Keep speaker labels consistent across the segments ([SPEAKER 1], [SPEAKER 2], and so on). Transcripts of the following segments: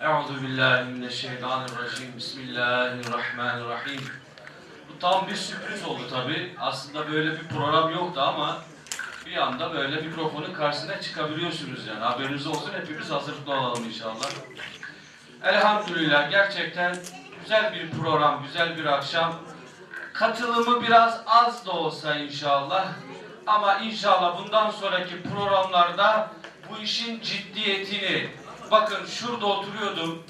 [SPEAKER 1] Euzu billahi mineşşeytanirracim. Bismillahirrahmanirrahim. Bu tam bir sürpriz oldu tabi. Aslında böyle bir program yoktu ama bir anda böyle mikrofonun karşısına çıkabiliyorsunuz yani. Haberiniz olsun hepimiz hazırlıklı olalım inşallah. Elhamdülillah gerçekten güzel bir program, güzel bir akşam. Katılımı biraz az da olsa inşallah. Ama inşallah bundan sonraki programlarda bu işin ciddiyetini, bakın şurada oturuyordum.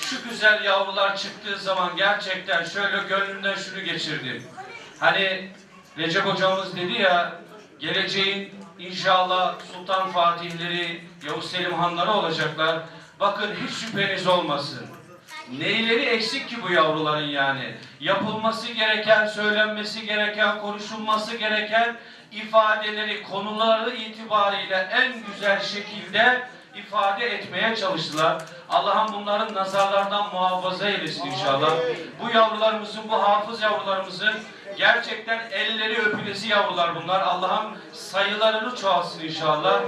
[SPEAKER 1] Şu güzel yavrular çıktığı zaman gerçekten şöyle gönlümden şunu geçirdim. Hani Recep hocamız dedi ya, geleceğin inşallah Sultan Fatihleri, Yavuz Selim Hanları olacaklar. Bakın hiç şüpheniz olmasın. Neyleri eksik ki bu yavruların yani? Yapılması gereken, söylenmesi gereken, konuşulması gereken ifadeleri, konuları itibariyle en güzel şekilde ifade etmeye çalıştılar. Allah'ım bunların nazarlardan muhafaza eylesin inşallah. Bu yavrularımızın, bu hafız yavrularımızın gerçekten elleri öpülesi yavrular bunlar. Allah'ım sayılarını çoğalsın inşallah.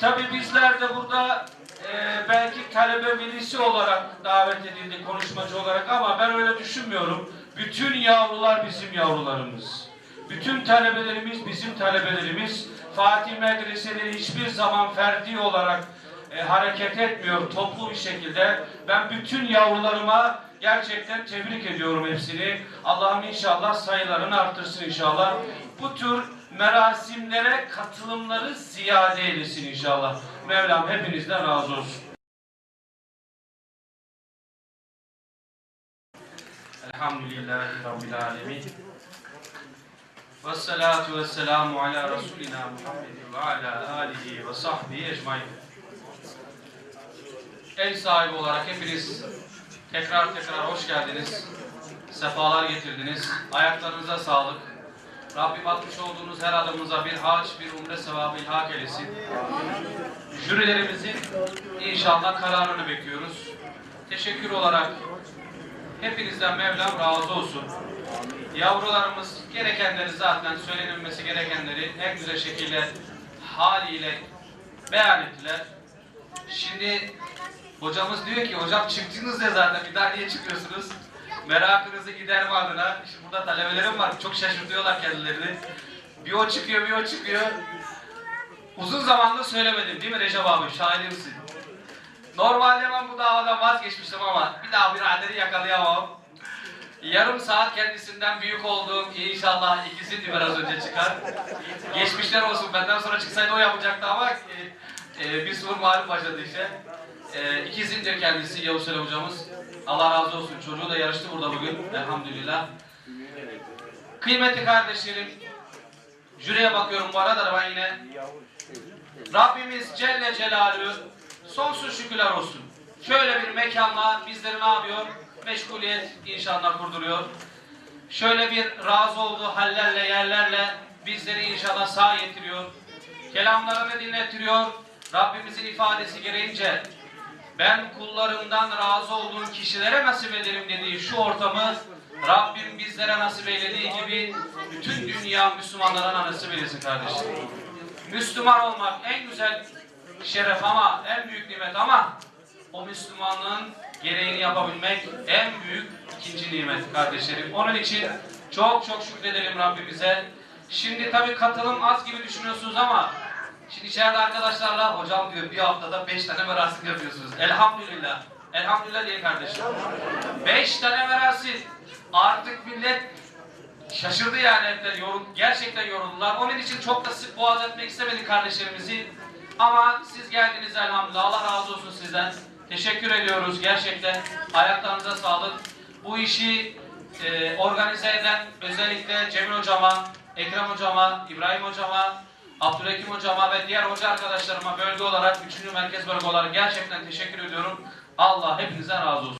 [SPEAKER 1] Tabi bizler de burada e, belki talebe velisi olarak davet edildi konuşmacı olarak ama ben öyle düşünmüyorum. Bütün yavrular bizim yavrularımız. Bütün talebelerimiz bizim talebelerimiz. Fatih medreseleri hiçbir zaman ferdi olarak e, hareket etmiyor toplu bir şekilde. Ben bütün yavrularıma gerçekten tebrik ediyorum hepsini. Allah'ım inşallah sayılarını artırsın inşallah. Bu tür merasimlere katılımları ziyade eylesin inşallah. Mevlam hepinizden razı olsun. Elhamdülillahi Rabbil Alemin. Ve salatu ve selamu ala Resulina Muhammedin ve ala alihi ve sahbihi ecmain. Ev sahibi olarak hepiniz tekrar tekrar hoş geldiniz. Sefalar getirdiniz. Ayaklarınıza sağlık. Rabbim atmış olduğunuz her adımınıza bir hac, bir umre sevabı ilhak eylesin. Jürilerimizin inşallah kararını bekliyoruz. Teşekkür olarak hepinizden Mevlam razı olsun. Yavrularımız gerekenleri zaten söylenilmesi gerekenleri en güzel şekilde haliyle beyan ettiler. Şimdi hocamız diyor ki hocam çıktınız ya zaten bir daha niye çıkıyorsunuz? Merakınızı giderme adına. Şimdi burada talebelerim var. Çok şaşırtıyorlar kendilerini. Bir o çıkıyor bir o çıkıyor. Uzun zamandır söylemedim değil mi Recep abi? Şahidimsin. Normalde ben bu davadan vazgeçmiştim ama bir daha biraderi yakalayamam. Yarım saat kendisinden büyük olduğum inşallah ikisi de biraz önce çıkar. Geçmişler olsun benden sonra çıksaydı o yapacaktı ama e, e, bir sıfır mağlup başladı işte. E, ikizince kendisi Yavuz Selim hocamız. Allah razı olsun çocuğu da yarıştı burada bugün elhamdülillah. Kıymetli kardeşlerim, jüriye bakıyorum bu arada da ben yine. Rabbimiz Celle Celaluhu sonsuz şükürler olsun. Şöyle bir mekanla bizleri ne yapıyor? Meşguliyet inşallah kurduruyor. Şöyle bir razı olduğu hallerle, yerlerle bizleri inşallah sağ getiriyor. Kelamlarını dinletiyor. Rabbimizin ifadesi gereğince ben kullarımdan razı olduğum kişilere nasip ederim dediği şu ortamı Rabbim bizlere nasip eylediği gibi bütün dünya Müslümanlara nasip eylesin kardeşim. Müslüman olmak en güzel şeref ama en büyük nimet ama o Müslümanlığın gereğini yapabilmek en büyük ikinci nimet kardeşlerim. Onun için çok çok şükredelim Rabbimize. Şimdi tabii katılım az gibi düşünüyorsunuz ama şimdi içeride arkadaşlarla hocam diyor bir haftada beş tane merasim yapıyorsunuz. Elhamdülillah. Elhamdülillah diye kardeşim. Beş tane merasim. Artık millet şaşırdı yani hepler. Yorum, gerçekten yoruldular. Onun için çok da sık boğaz etmek istemedik kardeşlerimizi. Ama siz geldiniz elhamdülillah. Allah razı olsun sizden. Teşekkür ediyoruz gerçekten. Ayaklarınıza sağlık. Bu işi e, organize eden özellikle Cemil Hocama, Ekrem Hocama, İbrahim Hocama, Abdülhakim Hocama ve diğer hoca arkadaşlarıma bölge olarak, 3. merkez bölge olarak gerçekten teşekkür ediyorum. Allah hepinizden razı olsun.